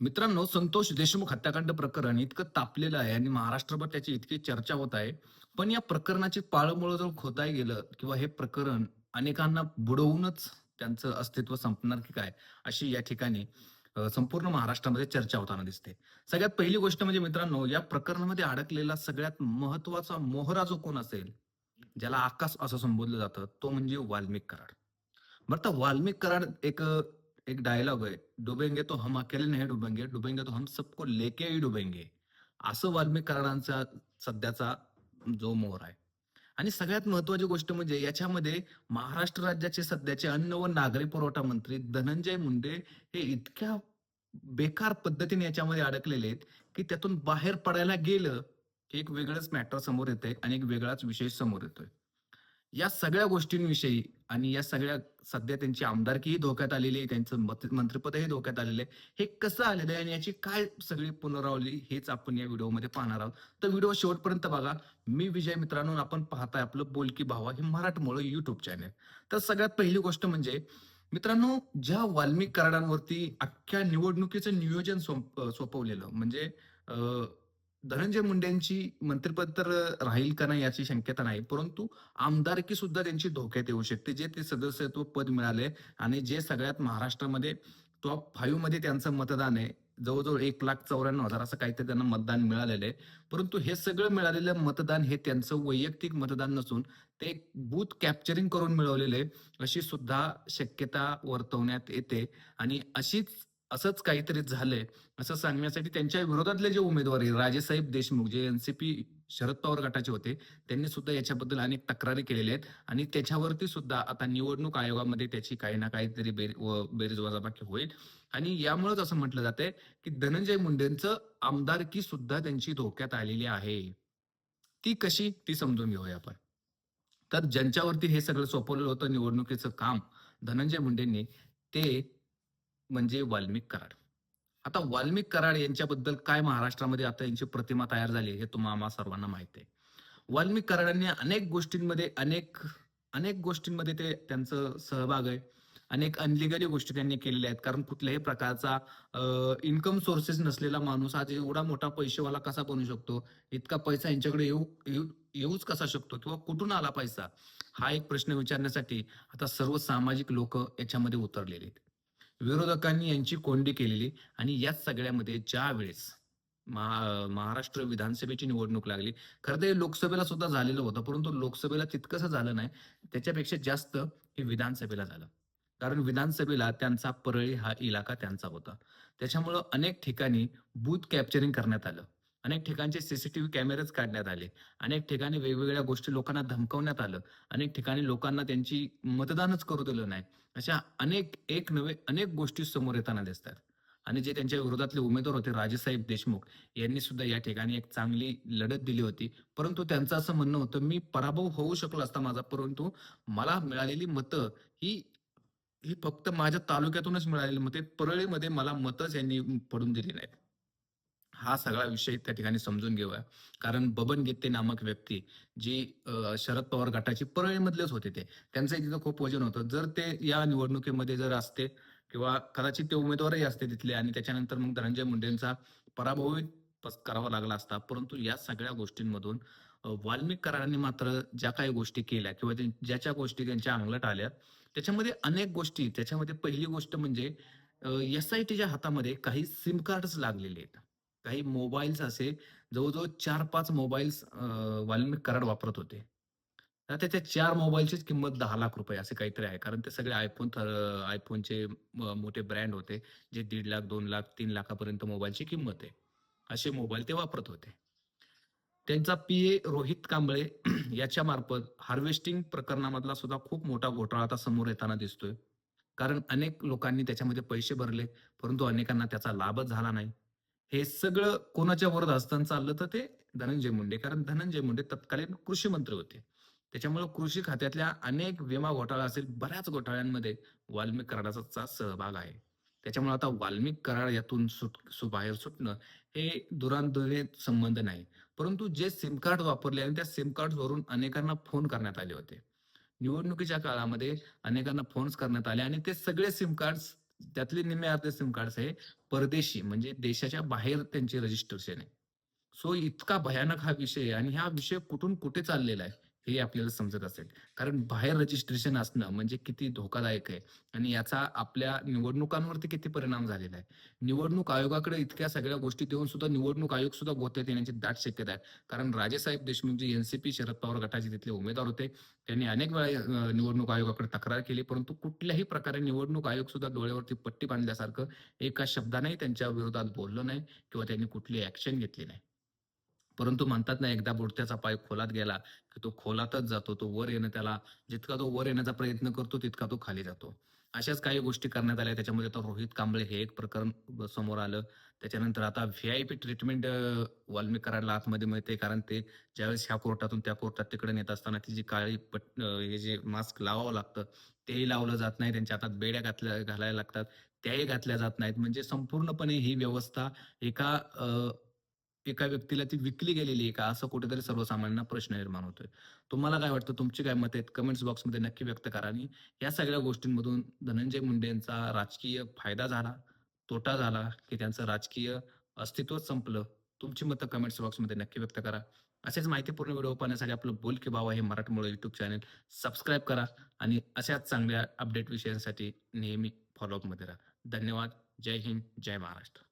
मित्रांनो संतोष देशमुख हत्याकांड प्रकरण इतकं तापलेलं आहे आणि महाराष्ट्रभर त्याची इतकी चर्चा होत आहे. पण या प्रकरणाची पाळमुळं जर खोदाय गेलं किंवा हे प्रकरण अनेकांना बुडवूनच त्यांचं अस्तित्व संपणार की काय अशी या ठिकाणी संपूर्ण महाराष्ट्रामध्ये चर्चा होताना दिसते. सगळ्यात पहिली गोष्ट म्हणजे मित्रांनो या प्रकरणामध्ये अडकलेला सगळ्यात महत्त्वाचा मोहरा जो कोण असेल ज्याला आकाश असं संबोधलं जातं तो म्हणजे वाल्मिक कराड. बरं तर वाल्मिक कराड एक एक डायलॉग आहे डुबेंगे तो हम अकेले नाही डुबेंगे डुबेंगे तो हम सबको लेके ही डुबेंगे. असं वाल्मिक सध्याचा जो मोहर आहे. आणि सगळ्यात महत्वाची गोष्ट म्हणजे याच्यामध्ये महाराष्ट्र राज्याचे सध्याचे अन्न व नागरी पुरवठा मंत्री धनंजय मुंडे हे इतक्या बेकार पद्धतीने याच्यामध्ये अडकलेले आहेत की त्यातून बाहेर पडायला गेलं की एक वेगळंच मॅटर समोर येते आणि एक वेगळाच विषय समोर येतोय. या सगळ्या गोष्टींविषयी आणि या सगळ्या सध्या त्यांची आमदारकीही धोक्यात आलेली आहे त्यांचं मंत्रिपदही धोक्यात आलेलं आहे. हे कसं आलेलं आहे आणि याची काय सगळी पुनरावली हेच आपण या व्हिडिओमध्ये पाहणार आहोत. तर व्हिडिओ शेवटपर्यंत बघा. मी विजय मित्रांनो आपण पाहताय आपलं बोलकी भावा हे मराठमोळं युट्यूब चॅनल तर सगळ्यात पहिली गोष्ट म्हणजे मित्रांनो ज्या वाल्मिक कराडांवरती अख्ख्या निवडणुकीचं नियोजन सोप- सोपवलेलं म्हणजे धनंजय मुंडेंची मंत्रिपद तर राहील का नाही याची शक्यता नाही परंतु आमदारकी सुद्धा त्यांची धोक्यात येऊ शकते. जे ते सदस्यत्व पद मिळाले आणि जे सगळ्यात महाराष्ट्रामध्ये टॉप फाईव्हमध्ये त्यांचं मतदान आहे जवळजवळ एक लाख चौऱ्याण्णव हजार असं काहीतरी त्यांना मतदान मिळालेलं आहे. परंतु हे सगळं मिळालेलं मतदान हे त्यांचं वैयक्तिक मतदान नसून ते बूथ कॅप्चरिंग करून मिळवलेलं आहे अशी सुद्धा शक्यता वर्तवण्यात येते. आणि अशीच असंच काहीतरी झालंय असं सांगण्यासाठी त्यांच्या विरोधातले जे उमेदवार राजेसाहेब देशमुख जे एनसीपी शरद पवार गटाचे होते त्यांनी सुद्धा याच्याबद्दल अनेक तक्रारी केलेल्या आहेत आणि त्याच्यावरती सुद्धा आता निवडणूक आयोगामध्ये त्याची काही ना काहीतरी बेर व- बेरीज वजाबाकी होईल. आणि यामुळेच असं म्हटलं जातंय की धनंजय मुंडेंचं आमदारकी सुद्धा त्यांची धोक्यात आलेली आहे. ती कशी? ती समजून घेऊया आपण. तर ज्यांच्यावरती हे सगळं सोपवलेलं होतं निवडणुकीचं काम धनंजय मुंडेंनी ते म्हणजे वाल्मिक कराड. आता वाल्मिक कराड यांच्याबद्दल काय महाराष्ट्रामध्ये आता यांची प्रतिमा तयार झाली हे तुम्हाला सर्वांना माहिती आहे. वाल्मिक कराडांनी अनेक गोष्टींमध्ये अनेक अनेक गोष्टींमध्ये ते त्यांचं सहभाग आहे. अनेक अनलिगली गोष्टी त्यांनी केलेल्या आहेत. कारण कुठल्याही प्रकारचा इन्कम सोर्सेस नसलेला माणूस आज एवढा मोठा पैसेवाला कसा बनू शकतो? इतका पैसा यांच्याकडे येऊ येऊ- येऊच कसा शकतो? किंवा कुठून आला पैसा? हा एक प्रश्न विचारण्यासाठी आता सर्व सामाजिक लोक याच्यामध्ये उतरलेले आहेत. विरोधकांनी यांची कोंडी केलेली आणि याच सगळ्यामध्ये ज्या वेळेस महा महाराष्ट्र विधानसभेची निवडणूक लागली खरं तर हे लोकसभेला सुद्धा झालेलं होतं परंतु लोकसभेला तितकंसं झालं नाही त्याच्यापेक्षा जास्त हे विधानसभेला झालं. कारण विधानसभेला त्यांचा परळी हा इलाका त्यांचा होता. त्याच्यामुळं अनेक ठिकाणी बूथ कॅप्चरिंग करण्यात आलं. अनेक ठिकाणचे सीसीटीव्ही कॅमेरेच काढण्यात आले. अनेक ठिकाणी वेगवेगळ्या गोष्टी लोकांना धमकवण्यात आलं. अनेक ठिकाणी लोकांना त्यांची मतदानच करू दिलं नाही. अशा अनेक एक नवे अनेक गोष्टी समोर येताना दिसतात. आणि जे त्यांच्या विरोधातले उमेदवार होते राजेसाहेब देशमुख यांनी सुद्धा या ठिकाणी एक चांगली लढत दिली होती. परंतु त्यांचं असं म्हणणं होतं मी पराभव होऊ शकलो असता माझा परंतु मला मिळालेली मतं ही ही फक्त माझ्या तालुक्यातूनच मिळालेली मते. परळीमध्ये मला मतच यांनी पडून दिली नाहीत. हा सगळा विषय त्या ठिकाणी समजून घेऊया. कारण बबन गेत्ते नामक व्यक्ती जी शरद पवार गटाची परळीमधलेच होते ते. त्यांचं तिथं खूप वजन होतं. जर ते या निवडणुकीमध्ये जर असते किंवा कदाचित ते उमेदवारही असते तिथले आणि त्याच्यानंतर मग धनंजय मुंडेंचा पराभव पस- करावा लागला असता. परंतु या सगळ्या गोष्टींमधून वाल्मिक करारांनी मात्र ज्या काही गोष्टी केल्या किंवा ज्याच्या ज्या ज्या गोष्टी त्यांच्या अंगलट आल्या त्याच्यामध्ये अनेक गोष्टी त्याच्यामध्ये पहिली गोष्ट म्हणजे एस आय टीच्या हातामध्ये काही सिम कार्ड लागलेले आहेत. काही मोबाईल्स असे जवळजवळ चार पाच मोबाईल्स वाल्मिक कराड वापरत होते. तर त्याच्या चार मोबाईलचीच किंमत दहा लाख रुपये असे काहीतरी आहे. कारण ते सगळे आयफोन आयफोनचे मोठे ब्रँड होते जे दीड लाख दोन लाख तीन लाखापर्यंत मोबाईलची किंमत आहे. असे मोबाईल ते वापरत होते. त्यांचा पी ए रोहित कांबळे याच्या मार्फत हार्वेस्टिंग प्रकरणामधला सुद्धा खूप मोठा घोटाळा आता समोर येताना दिसतोय. कारण अनेक लोकांनी त्याच्यामध्ये पैसे भरले परंतु अनेकांना त्याचा लाभच झाला नाही. हे सगळं कोणाच्या वरद हस्तान चाललं तर ते धनंजय मुंडे. कारण धनंजय मुंडे तत्कालीन कृषी मंत्री होते. त्याच्यामुळे कृषी खात्यातल्या अनेक विमा घोटाळा असेल बऱ्याच घोटाळ्यांमध्ये वाल्मिक कराडाचा सहभाग आहे. त्याच्यामुळे आता वाल्मिक कराड यातून सुट सु बाहेर सुटणं हे दुरांदुरे संबंध नाही. परंतु जे सिम कार्ड वापरले आणि त्या सिम कार्ड वरून अनेकांना फोन करण्यात आले होते. निवडणुकीच्या काळामध्ये अनेकांना फोन्स करण्यात आले आणि ते सगळे सिम कार्ड त्यातले निम्मे अर्धे सिम कार्ड्स हे परदेशी म्हणजे देशाच्या बाहेर त्यांचे रजिस्ट्रेशन आहे. सो इतका भयानक हा विषय आणि हा विषय कुठून कुठे चाललेला आहे हे आपल्याला समजत असेल. कारण बाहेर रजिस्ट्रेशन असणं म्हणजे किती धोकादायक आहे आणि याचा आपल्या निवडणुकांवरती किती परिणाम झालेला आहे. निवडणूक आयोगाकडे इतक्या सगळ्या गोष्टी देऊन सुद्धा निवडणूक आयोग सुद्धा गोत्यात येण्याची दाट शक्यता आहे. कारण राजेसाहेब देशमुख जे एनसीपी शरद पवार गटाचे तिथले उमेदवार होते. त्यांनी अनेक वेळा निवडणूक आयोगाकडे तक्रार केली परंतु कुठल्याही प्रकारे निवडणूक आयोग सुद्धा डोळ्यावरती पट्टी बांधल्यासारखं एका शब्दानेही त्यांच्या विरोधात बोललं नाही किंवा त्यांनी कुठली ऍक्शन घेतली नाही. परंतु म्हणतात ना एकदा बुडत्याचा पाय खोलात गेला की तो खोलातच जातो. तो वर येणं त्याला जितका तो वर येण्याचा प्रयत्न करतो तितका तो खाली जातो. अशाच काही गोष्टी करण्यात आल्या. त्याच्यामध्ये आता रोहित कांबळे हे एक प्रकरण समोर आलं. त्याच्यानंतर आता व्ही-आय-पी ट्रीटमेंट वाल्मीकरांना आतमध्ये मिळते. कारण ते ज्यावेळेस ह्या कोर्टातून त्या कोर्टात तिकडे नेत असताना ती जी काळी पट हे जे मास्क लावावं लागतं तेही लावलं जात नाही. त्यांच्या हातात बेड्या घातल्या घालायला लागतात. त्याही घातल्या जात नाहीत. म्हणजे संपूर्णपणे ही व्यवस्था एका एका व्यक्तीला ती विकली गेलेली आहे का? असं कुठेतरी सर्वसामान्यांना प्रश्न निर्माण होतोय. तुम्हाला काय वाटतं? तुमची काय मत आहेत? कमेंट्स बॉक्समध्ये नक्की व्यक्त करा आणि या सगळ्या गोष्टींमधून धनंजय मुंडेंचा राजकीय फायदा झाला, तोटा झाला, की त्यांचं राजकीय अस्तित्व संपलं? तुमची मतं कमेंट्स बॉक्समध्ये नक्की व्यक्त करा. असेच माहितीपूर्ण व्हिडिओ पाहण्यासाठी आपलं बोल की बाबा हे मराठमोळं युट्यूब चॅनल सबस्क्राईब करा आणि अशाच चांगल्या अपडेट विषयांसाठी नेहमी फॉलोअपमध्ये राहा. धन्यवाद. जय हिंद, जय महाराष्ट्र.